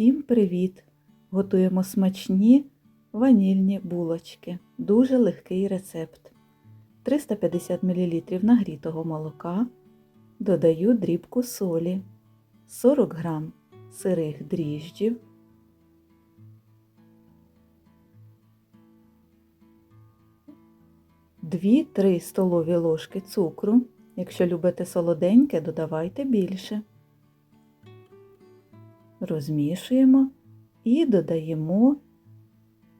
Всім привіт! Готуємо смачні ванільні булочки. Дуже легкий рецепт. 350 мл нагрітого молока. Додаю дрібку солі, 40 г сирих дріжджів, Дві-три столові ложки цукру. Якщо любите солоденьке, додавайте більше. Розмішуємо і додаємо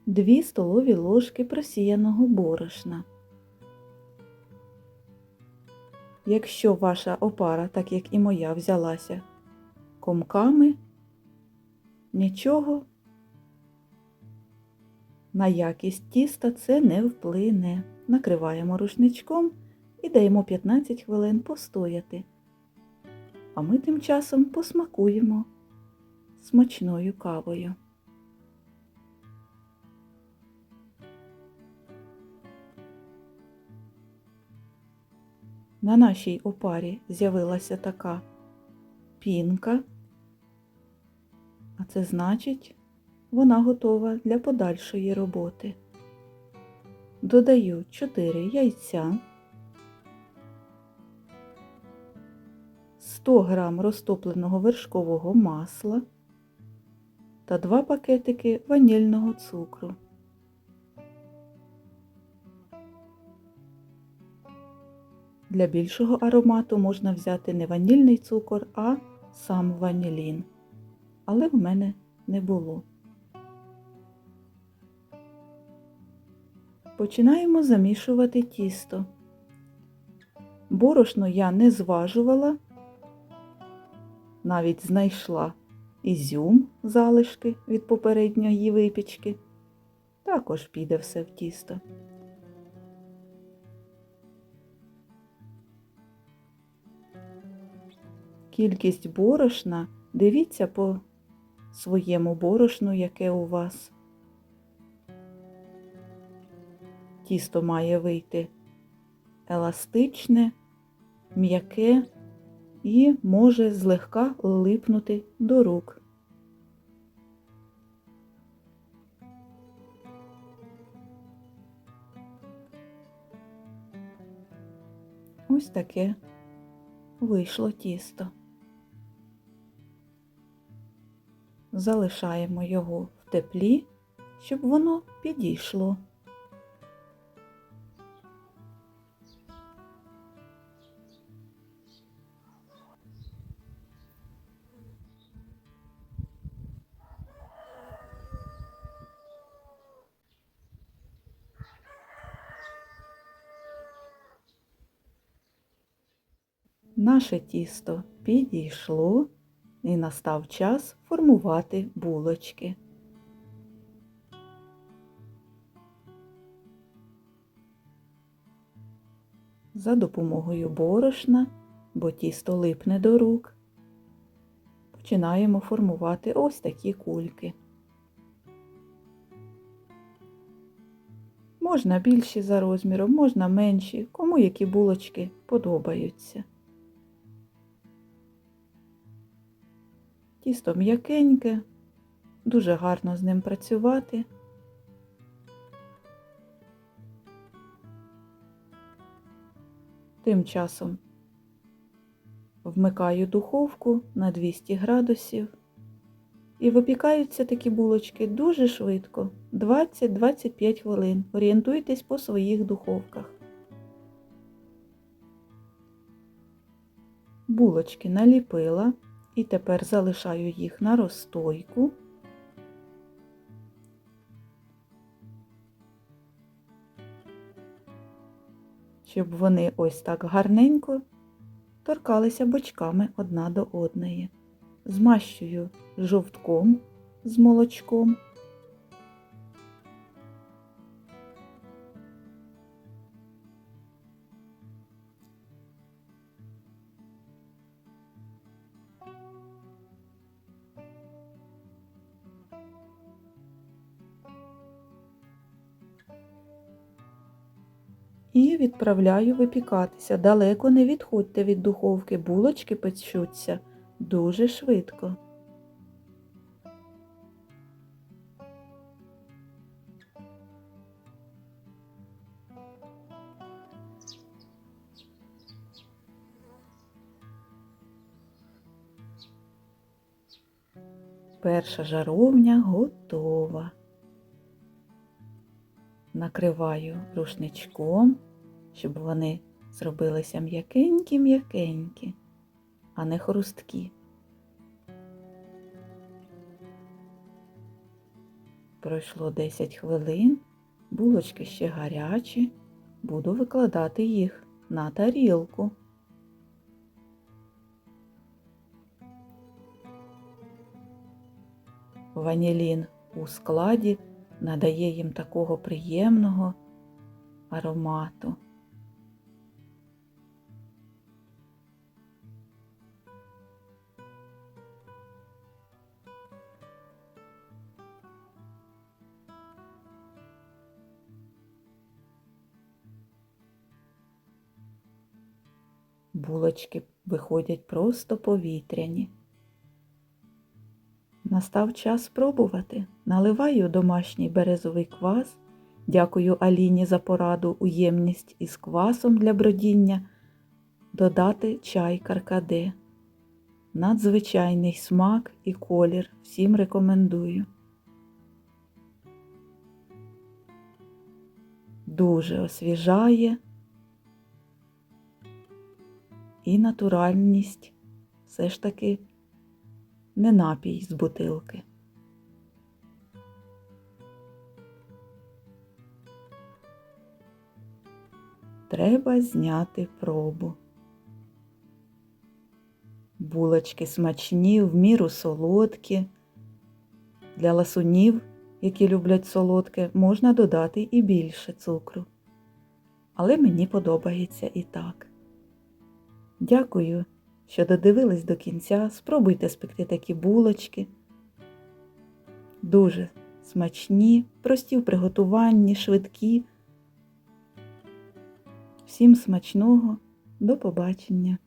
2 столові ложки просіяного борошна. Якщо ваша опара, так як і моя, взялася комками, нічого на якість тіста це не вплине. Накриваємо рушничком і даємо 15 хвилин постояти. А ми тим часом посмакуємо смачною кавою. На нашій опарі з'явилася така пінка, а це значить, вона готова для подальшої роботи. Додаю 4 яйця, 100 г розтопленого вершкового масла та 2 пакетики ванільного цукру. Для більшого аромату можна взяти не ванільний цукор, а сам ванілін. Але в мене не було. Починаємо замішувати тісто. Борошно я не зважувала, навіть знайшла ізюм залишки від попередньої випічки. Також піде все в тісто. Кількість борошна дивіться по своєму борошну, яке у вас. Тісто має вийти еластичне, м'яке і може злегка липнути до рук. Ось таке вийшло тісто. Залишаємо його в теплі, щоб воно підійшло. Наше тісто підійшло і настав час формувати булочки. За допомогою борошна, бо тісто липне до рук, починаємо формувати ось такі кульки. Можна більші за розміром, можна менші, кому які булочки подобаються. Тісто м'якеньке, дуже гарно з ним працювати. Тим часом вмикаю духовку на 200 градусів і випікаються такі булочки дуже швидко, 20-25 хвилин. Орієнтуйтесь по своїх духовках. Булочки наліпила. І тепер залишаю їх на розстойку. Щоб вони ось так гарненько торкалися бочками одна до одної. Змащую жовтком з молочком. І відправляю випікатися. Далеко не відходьте від духовки, булочки печуться дуже швидко. Перша жаровня готова. Накриваю рушничком, щоб вони зробилися м'якенькі-м'якенькі, а не хрусткі. Пройшло 10 хвилин, булочки ще гарячі, буду викладати їх на тарілку. Ванілін у складі надає їм такого приємного аромату. Булочки виходять просто повітряні. Настав час спробувати. Наливаю домашній березовий квас. Дякую Аліні за пораду у ємність із квасом для бродіння. Додати чай каркаде. Надзвичайний смак і колір. Всім рекомендую. Дуже освіжає і натуральність все ж таки не напій з бутилки. Треба зняти пробу. Булочки смачні, в міру солодкі. Для ласунів, які люблять солодке, можна додати і більше цукру. Але мені подобається і так. Дякую що додивились до кінця, спробуйте спекти такі булочки. Дуже смачні, прості в приготуванні, швидкі. Всім смачного, до побачення!